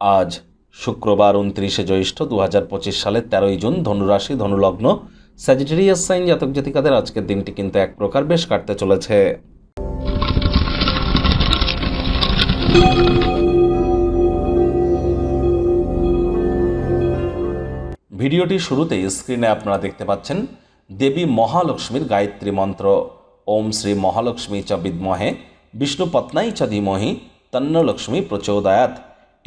আজ শুক্রবার উনত্রিশে জ্যৈষ্ঠ দু হাজার পঁচিশ সালের তেরোই জুন ধনুরাশি, ধনুলগ্ন স্যাজিটেরিয়াস সাইন জাতক জাতিকাদের আজকের দিনটি কিন্তু এক প্রকার বেশ কাটতে চলেছে। ভিডিওটির শুরুতেই স্ক্রিনে আপনারা দেখতে পাচ্ছেন, দেবী মহালক্ষ্মীর গায়ত্রী মন্ত্র। ওম শ্রী মহালক্ষ্মী চ বিদ্মহে, বিষ্ণু পত্নাই চ ধীমহি, তন্ন লক্ষ্মী প্রচোদয়াত।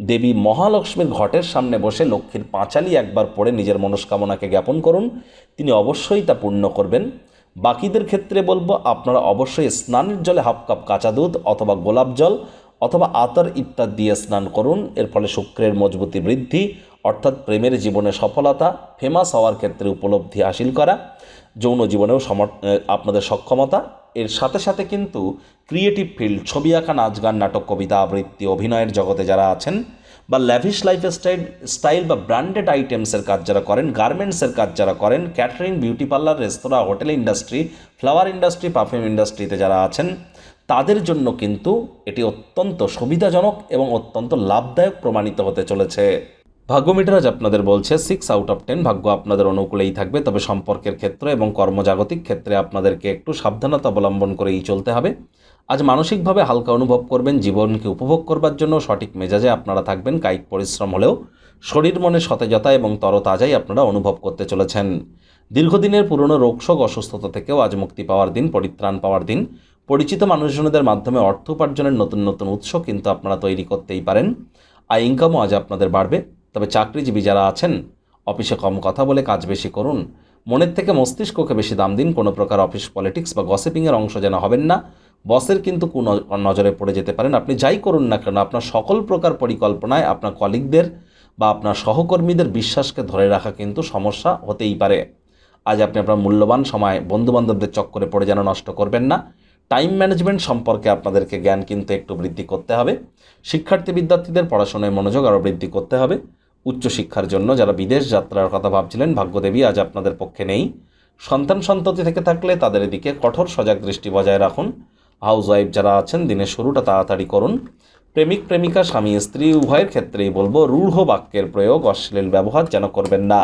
দেবী মহালক্ষ্মীর ঘটের সামনে বসে লক্ষ্মীর পাঁচালি একবার পড়ে নিজের মনস্কামনাকে জ্ঞাপন করুন। তিনি অবশ্যই তা পূর্ণ করবেন। বাকিদের ক্ষেত্রে বলব, আপনারা অবশ্যই স্নানের জলে হাফ কাপ কাঁচা দুধ অথবা গোলাপ জল অথবা আতর ইত্যাদি দিয়ে স্নান করুন। এর ফলে শুক্রের মজবুতি বৃদ্ধি অর্থাৎ প্রেমের জীবনে সফলতা ফেমাস হওয়ার ক্ষেত্রে উপলব্ধি হাসিল করা, যৌন জীবনেও সমর আপনাদের সক্ষমতা। এর সাথে সাথে কিন্তু ক্রিয়েটিভ ফিল্ড ছবি আঁকা, নাচ গান, নাটক, কবিতা আবৃত্তি, অভিনয়ের জগতে যারা আছেন বা ল্যাভিশ লাইফ স্টাইল স্টাইল বা ব্র্যান্ডেড আইটেমসের কাজ যারা করেন গার্মেন্টসের কাজ যারা করেন catering beauty parlour restaurant hotel industry flower industry perfume ইন্ডাস্ট্রিতে যারা আছেন, তাদের জন্য কিন্তু এটি অত্যন্ত সুবিধাজনক এবং অত্যন্ত লাভদায়ক প্রমাণিত হতে চলেছে। ভাগ্য মিটারাজ আপনাদের বলছে সিক্স আউট অফ টেন ভাগ্য আপনাদের অনুকূলেই থাকবে, তবে সম্পর্কের ক্ষেত্রে এবং কর্মজাগতিক ক্ষেত্রে আপনাদেরকে একটু সাবধানতা অবলম্বন করেই চলতে হবে। আজ মানসিকভাবে হালকা অনুভব করবেন, জীবনকে উপভোগ করবার জন্য সঠিক মেজাজে আপনারা থাকবেন, কায়িক পরিশ্রম হলেও শরীর মনে সতেজতা এবং তরতাজাই আপনারা অনুভব করতে চলেছেন। দীর্ঘদিনের পুরনো রোগশোক অসুস্থতা থেকেও আজ মুক্তি পাওয়ার দিন, পরিত্রাণ পাওয়ার দিন। পরিচিত মানুষজনদের মাধ্যমে অর্থ উপার্জনের নতুন নতুন উৎস কিন্তু আপনারা তৈরি করতেই পারেন। আয় ইনকামও আজ আপনাদের বাড়বে। তবে চাকরিজীবী যারা আছেন, অফিসে কম কথা বলে কাজ বেশি করুন। মনের থেকে মস্তিষ্ককে বেশি দাম দিন। কোনো প্রকার অফিস পলিটিক্স বা গসিপিংয়ের অংশ যেন হবেন না। বসের কিন্তু কোন নজরে পড়ে যেতে পারেন। আপনি যাই করুন না কেন, আপনার সকল প্রকার পরিকল্পনায় আপনার কলিগদের বা আপনার সহকর্মীদের বিশ্বাসকে ধরে রাখা কিন্তু সমস্যা হতেই পারে। আজ আপনি আপনার মূল্যবান সময় বন্ধুবান্ধবদের চক্করে পড়ে যেন নষ্ট করবেন না। টাইম ম্যানেজমেন্ট সম্পর্কে আপনাদেরকে জ্ঞান কিন্তু একটু বৃদ্ধি করতে হবে। শিক্ষার্থী বিদ্যার্থীদের পড়াশোনায় মনোযোগ আরও বৃদ্ধি করতে হবে। উচ্চশিক্ষার জন্য যারা বিদেশ যাত্রার কথা ভাবছিলেন, ভাগ্যদেবী আজ আপনাদের পক্ষে নেই। সন্তান সন্ততি থেকে থাকলে তাদের এদিকে কঠোর সজাগ দৃষ্টি বজায় রাখুন। হাউস ওয়াইফ যারা আছেন, দিনের শুরুটা তাড়াতাড়ি করুন। প্রেমিক, প্রেমিকা, স্বামী, স্ত্রী, উভয়ের ক্ষেত্রেই বলব, রূঢ় বাক্যের প্রয়োগ, অশ্লীল ব্যবহার যেন করবেন না।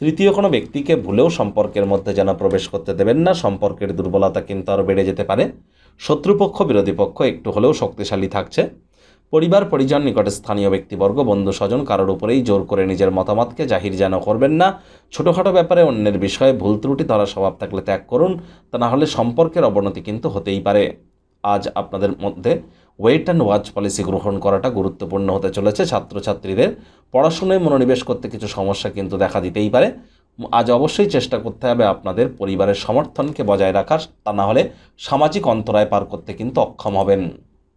তৃতীয় কোনো ব্যক্তিকে ভুলেও সম্পর্কের মধ্যে যেন প্রবেশ করতে দেবেন না, সম্পর্কের দুর্বলতা কিন্তু আরও বেড়ে যেতে পারে। শত্রুপক্ষ, বিরোধী পক্ষ একটু হলেও শক্তিশালী থাকছে। পরিবার, পরিজন, নিকটে স্থানীয় ব্যক্তিবর্গ, বন্ধু, স্বজন কারোর উপরেই জোর করে নিজের মতামতকে জাহির যেন করবেন না। ছোটোখাটো ব্যাপারে অন্যের বিষয়ে ভুল ত্রুটি, ধরা, স্বভাব থাকলে ত্যাগ করুন। তা না হলে সম্পর্কের অবনতি কিন্তু হতেই পারে। আজ আপনাদের মধ্যে ওয়েট অ্যান্ড ওয়াচ পলিসি গ্রহণ করাটা গুরুত্বপূর্ণ হতে চলেছে। ছাত্রছাত্রীদের পড়াশুনায় মনোনিবেশ করতে কিছু সমস্যা কিন্তু দেখা দিতেই পারে। আজ অবশ্যই চেষ্টা করতে হবে আপনাদের পরিবারের সমর্থনকে বজায় রাখার, তা না হলে সামাজিক অন্তরায় পার করতে কিন্তু অক্ষম হবেন।